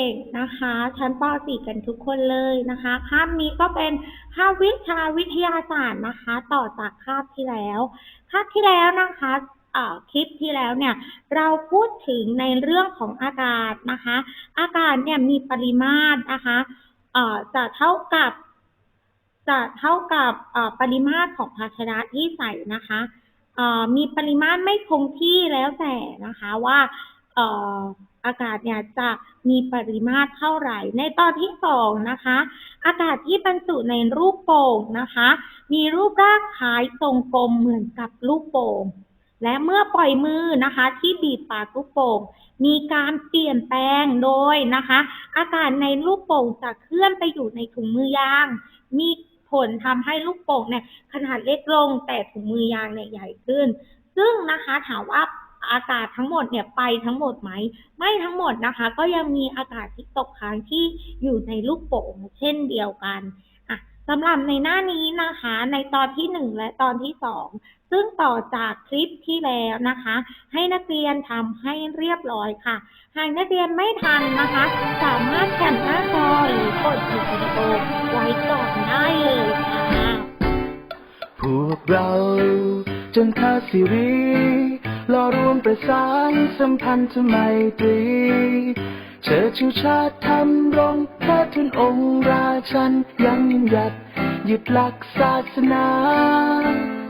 เด็กนะคะชั้นป .4 กันทุกคนเลยนะคะ คาบนี้ก็เป็นคาบวิชาวิทยาศาสตร์นะคะ ต่อจากคาบที่แล้ว คาบที่แล้วนะคะคลิปที่แล้วเนี่ยเราพูดถึงในเรื่องของอากาศนะคะ อากาศเนี่ยมีปริมาตรนะคะจะเท่ากับจะเท่ากับปริมาตรของภาชนะที่ใส่นะคะมีปริมาตรไม่คงที่แล้วแต่นะคะว่า อากาศเนี่ยจะมีปริมาตรเท่าไหร่ ในตอนที่สองนะคะ อากาศที่บรรจุในรูปโป่งนะคะ มีรูปร่างคล้ายทรงกลมเหมือนกับลูกโป่งและเมื่อปล่อยมือนะคะที่บีบปากลูกโป่งมีการเปลี่ยนแปลงโดยนะคะ อากาศในลูกโป่งจะเคลื่อนไปอยู่ในถุงมือยาง มีผลทำให้ลูกโป่งเนี่ยขนาดเล็กลงแต่ถุงมือยางเนี่ยใหญ่ขึ้น ซึ่งนะคะถามว่า อากาศทั้งหมดเนี่ยไปทั้งหมดไหม ไม่ทั้งหมดนะคะ ก็ยังมีอากาศที่ตกค้างที่อยู่ในลูกโป่งเช่นเดียวกันอะสำหรับในหน้านี้นะคะ ในตอนที่หนึ่งและตอนที่สองซึ่งต่อจากคลิปที่แล้วนะคะ ให้นักเรียนทำให้เรียบร้อยค่ะ หากนักเรียนไม่ทันนะคะ สามารถแคปหน้าจอหรือกดวิดีโอไว้ก่อนได้เลยค่ะ พวกเราจนข้าสิรี รอรวมประสานสัมพันธไมตรีเชิดชูชาติทำรงพระทุนองค์ราชันยังยืนหยัดยึดหลักศาสนา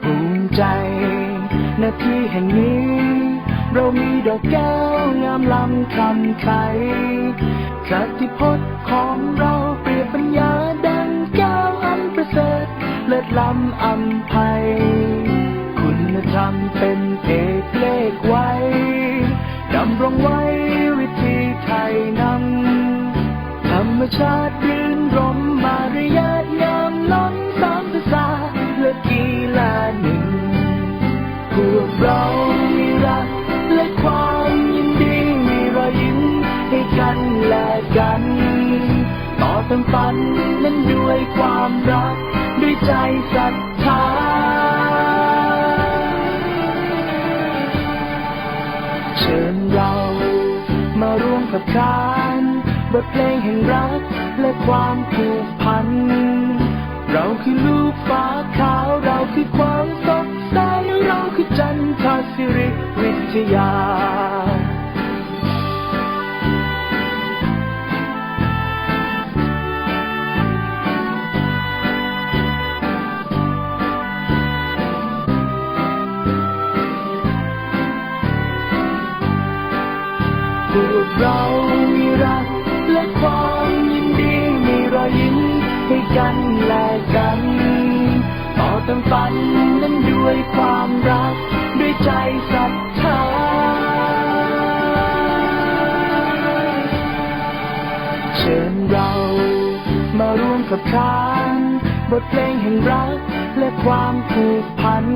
ภูมิใจหน้าที่แห่งนี้ เรามีดอกแก้วงามลำคำไทยคติพจน์ของเราเปรียบปัญญาดังแก้วอันประเสริฐเลิศล้ำอำไพยคุณธรรมเป็น ขไว้ดำรงไว้วิธีไทยนำธรรมชาติรื่นรมมารยาทงามล้นสามภาษาและกีฬาหนึ่งพวกเรามีรักและความยินดีมีรอยยิ้มให้กันและกัน ต่อเติมฝันนั้นด้วยความรักด้วยใจศรัท ร่วมกับขานบทเพลงแห่งรักและความผูกพัน เราคือลูกฟ้าขาวเราคือความสดใสเราคือจันทศิริวิทยา กับขานบทเพลงแห่งรักและความผูกพัน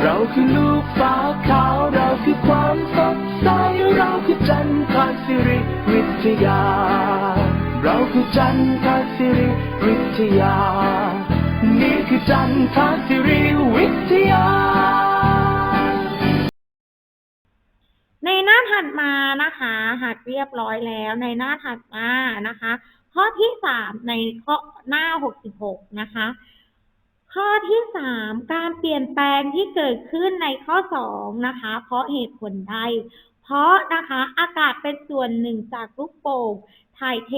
เราคือลูกฟ้าขาวเราคือความสดใสเราคือจันทศิริวิทยา เราคือจันทศิริวิทยา นี่คือจันทศิริวิทยา ในหน้าถัดมานะคะ หัดเรียบร้อยแล้วในหน้าถัดมานะคะ ข้อที่สามในข้อหน้าหกสิบหกนะคะ ข้อที่สามการเปลี่ยนแปลงที่เกิดขึ้นในข้อสองนะคะ เพราะเหตุผลใดเพราะนะคะอากาศเป็นส่วนหนึ่งจากลูกโป่งถ่ายเท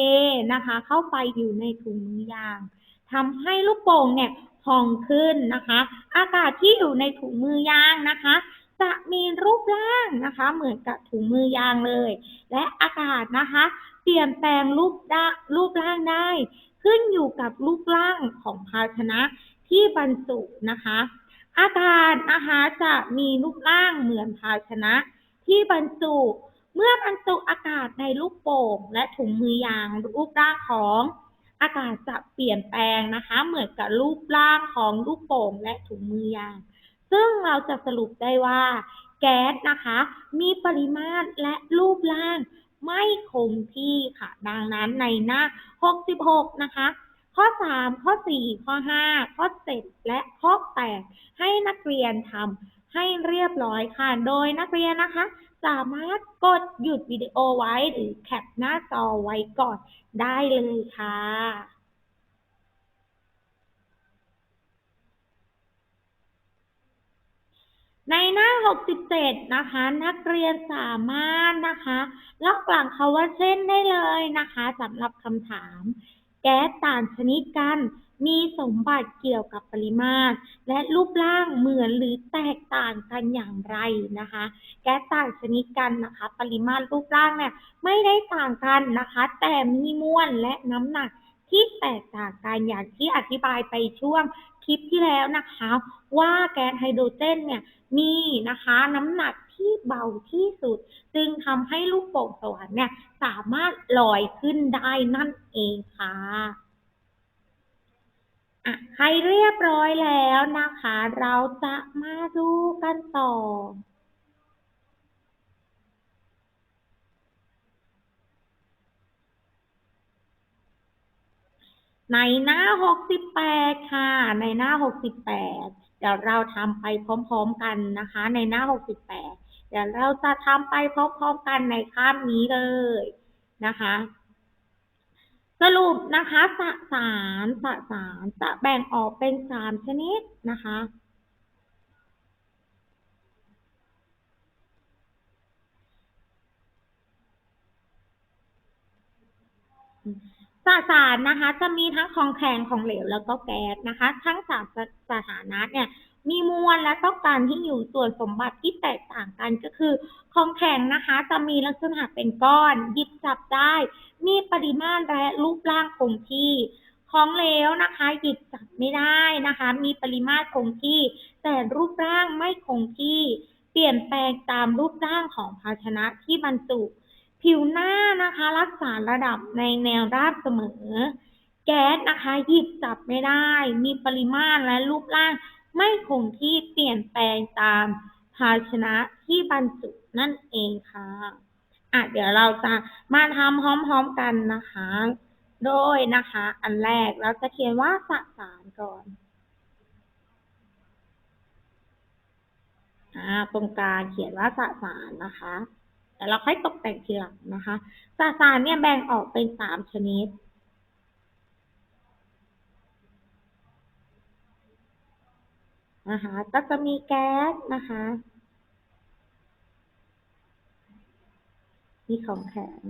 นะคะ เข้าไปอยู่ในถุงมือยางทำให้ลูกโป่งเนี่ยพองขึ้นนะคะ อากาศที่อยู่ในถุงมือยางนะคะ จะมีรูปร่างนะคะ เหมือนกับถุงมือยางเลย และอากาศนะคะ เปลี่ยนแปลงรูปด้ารูปร่างได้ ขึ้นอยู่กับรูปร่างของภาชนะที่บรรจุนะคะ อากาศนะคะจะมีรูปร่างเหมือนภาชนะที่บรรจุ เมื่อบรรจุอากาศในลูกโป่งและถุงมือยางรูปร่างของอากาศจะเปลี่ยนแปลงนะคะ เหมือนกับรูปร่างของลูกโป่งและถุงมือยาง ซึ่งเราจะสรุปได้ว่า แก๊สนะคะ มีปริมาตรและรูปร่างไม่คงที่ค่ะ ดังนั้นในหน้า 66 นะคะ ข้อ 3 ข้อ 4 ข้อ 5 ข้อ 7 และข้อ 8 ให้นักเรียนทำให้เรียบร้อยค่ะ โดยนักเรียนนะคะ สามารถกดหยุดวิดีโอไว้หรือแคปหน้าจอไว้ก่อนได้เลยค่ะ ในหน้า 67 นะคะ นักเรียนสามารถนะคะลอกหลังคาว่าเช่นได้เลยนะคะสำหรับคำถาม แก๊สต่างชนิดกัน มีสมบัติเกี่ยวกับปริมาตร และรูปร่างเหมือนหรือแตกต่างกันอย่างไรนะคะ แก๊สต่างชนิดกันนะคะ ปริมาตรรูปร่างเนี่ยไม่ได้ต่างกันนะคะ แต่มีมวลและน้ำหนัก ที่แตกต่างกันอย่างที่อธิบายไปช่วงคลิปที่แล้วนะคะ ว่าแก๊สไฮโดรเจนเนี่ยมีนะคะน้ำหนักที่เบาที่สุด จึงทำให้ลูกโป่งสวรรค์เนี่ยสามารถลอยขึ้นได้นั่นเองค่ะอะใครเรียบร้อยแล้วนะคะ เราจะมาดูกันต่อ ในหน้า 68 ค่ะ ในหน้า 68 เดี๋ยวเราทำไปพร้อม ๆ กันนะคะ ในหน้า 68 เดี๋ยวเราจะทำไปพร้อม ๆ กันในคาบนี้เลยนะคะ สรุปนะคะสสารสสารจะแบ่งออกเป็นสามชนิดนะคะ สสารนะคะจะมีทั้งของแข็งของเหลวแล้วก็แก๊สนะคะ ทั้งสามสถานะเนี่ยมีมวลและต้องการที่อยู่ส่วนสมบัติที่แตกต่างกันก็คือ ของแข็งนะคะ จะมีลักษณะเป็นก้อนหยิบจับได้ มีปริมาตรและรูปร่างคงที่ ของเหลวนะคะ หยิบจับไม่ได้นะคะ มีปริมาตรคงที่ แต่รูปร่างไม่คงที่ เปลี่ยนแปลงตามรูปร่างของภาชนะที่บรรจุ ผิวหน้านะคะ รักษาระดับในแนวราบเสมอ แก๊สนะคะหยิบจับไม่ได้ มีปริมาตรและรูปร่าง ไม่คงที่เปลี่ยนแปลงตามภาชนะที่บรรจุนั่นเองค่ะอะเดี๋ยวเราจะมาทำพร้อมๆกันนะคะ โดยนะคะ อันแรกเราจะเขียนว่าสสารก่อนอ่าตรงกลางเขียนว่าสสารนะคะ แต่เราค่อยตกแต่งทีหลังนะคะสสารเนี่ยแบ่งออกเป็นสามชนิด นะคะก็จะมีแก๊สนะคะมีของแข็ง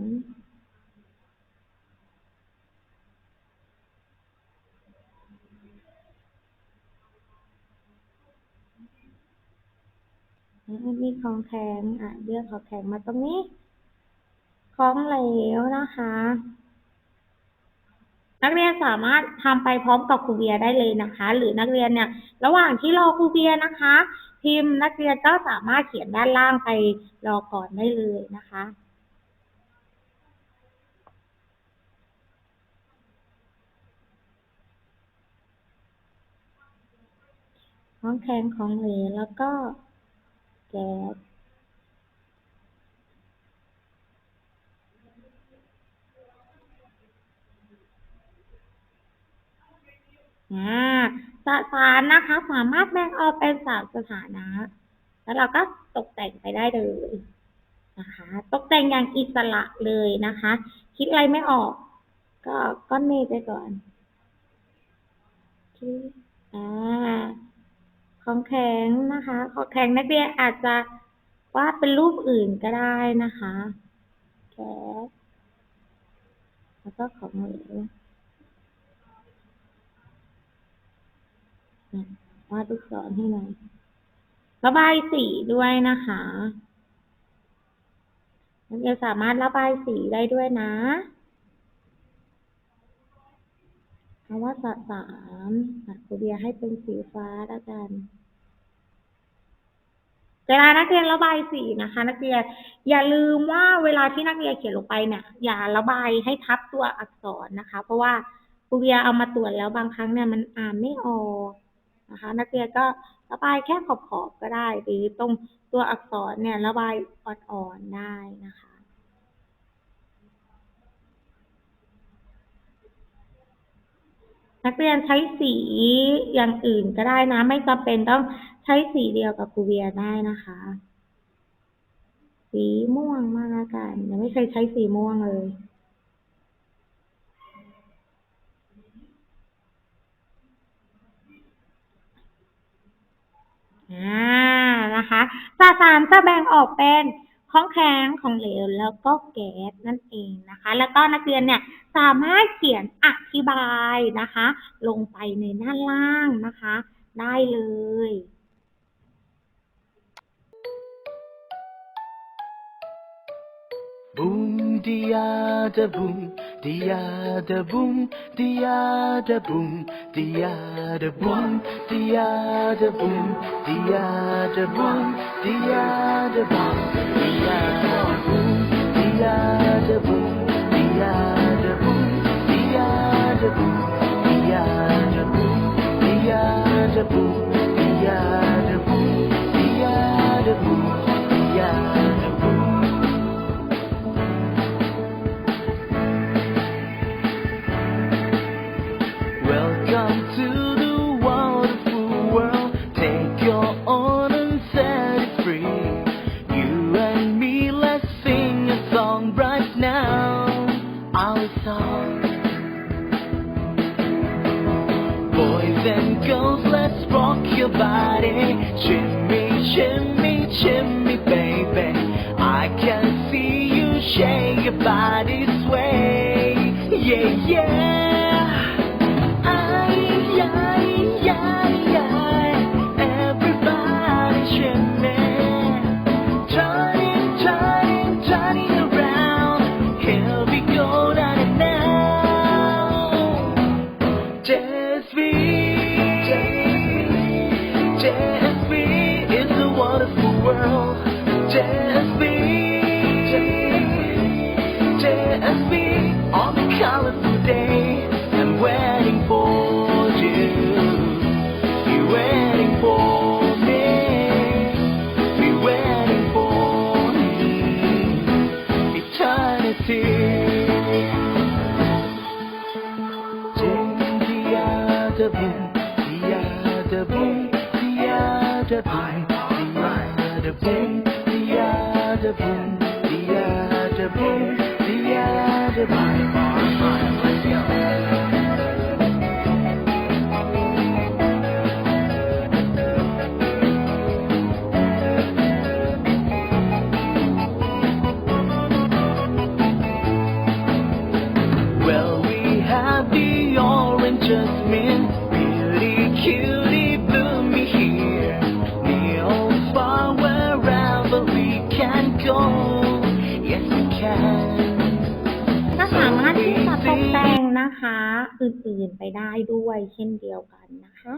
มีของแข็งอะเลือกของแข็งมาตรงนี้ ของเหลวนะคะ นักเรียนสามารถทำไปพร้อมกับครูเบียได้เลยนะคะ หรือนักเรียนเนี่ย ระหว่างที่รอครูเบียนะคะ พิมพ์นักเรียนก็สามารถเขียนด้านล่างไปรอก่อนได้เลยนะคะของแข็งของเหลวแล้วก็ แก๊สอ่าสสารนะคะ สามารถแบ่งออกเป็นสามสถานะ แล้วเราก็ตกแต่งไปได้เลยนะคะ ตกแต่งอย่างอิสระเลยนะคะ คิดอะไรไม่ออก ก็ก้อนเมฆไปก่อนคิดอ่า ของแข็งนะคะ ของแข็งนักเรียนอาจจะวาดเป็นรูปอื่นก็ได้นะคะแก๊สแล้วก็ของเหลววาดลูกศรให้หน่อยระบายสีด้วยนะคะนักเรียนสามารถระบายสีได้ด้วยนะคำว่าสสามอะครูเดียให้เป็นสีฟ้าแล้วกัน เวลานักเรียนระบายสีนะคะ นักเรียนอย่าลืมว่าเวลาที่นักเรียนเขียนลงไปเนี่ยอย่าระบายให้ทับตัวอักษรนะคะ เพราะว่าครูเบียเอามาตรวจแล้วบางครั้งเนี่ยมันอ่านไม่ออกนะคะ นักเรียนก็ระบายแค่ขอบๆก็ได้หรือตรงตัวอักษรเนี่ยระบายอ่อนๆได้นะคะ นักเรียนใช้สีอย่างอื่นก็ได้นะ ไม่จำเป็นต้องใช้สีเดียวกับครูเบียได้นะคะ สีม่วงมากแล้วกันยังไม่เคยใช้สีม่วงเลยอ่านะคะสสารจะแบ่งออกเป็น ของแข็งของเหลวแล้วก็แก๊สนั่นเองนะคะ แล้วก็นักเรียนเนี่ยสามารถเขียนอธิบายนะคะ ลงไปในหน้าล่างนะคะ ได้เลย Dia da boom, dia da boom, dia da boom, dia da boom, dia da boom, dia da boom, dia da boom, dia da boom, dia da boom, chin. ได้ด้วยเช่นเดียวกันนะคะ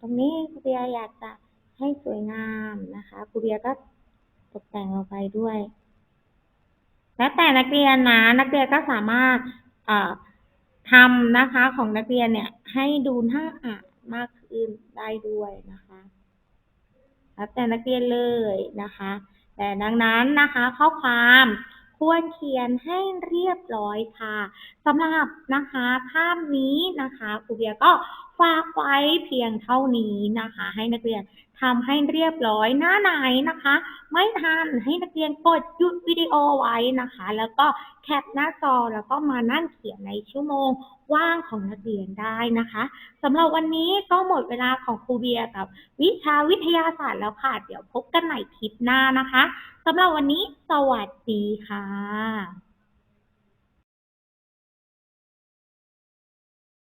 ตรงนี้ครูเบียอยากจะให้สวยงามนะคะครูเบียก็ตกแต่งลงไปด้วย แล้วแต่นักเรียนนะนักเรียนก็สามารถเอ่อทำนะคะของนักเรียนเนี่ยให้ดูน่าอ่านมากขึ้นได้ด้วยนะคะแล้วแต่นักเรียนเลยนะคะ แต่ดังนั้นนะคะ ข้อความ ควรเขียนให้เรียบร้อยค่ะสำหรับนะคะภาพนี้นะคะครูเบียก็ ฝากไว้เพียงเท่านี้นะคะ ให้นักเรียนทำให้เรียบร้อยหน้าไหนนะคะ ไม่ทันให้นักเรียนกดหยุดวิดีโอไว้นะคะ แล้วก็แคปหน้าจอแล้วก็มานั่งเขียนในชั่วโมงว่างของนักเรียนได้นะคะสำหรับวันนี้ก็หมดเวลาของครูเบียร์กับ วิชาวิทยาศาสตร์แล้วค่ะ เดี๋ยวพบกันใหม่คลิปหน้านะคะสำหรับวันนี้สวัสดีค่ะ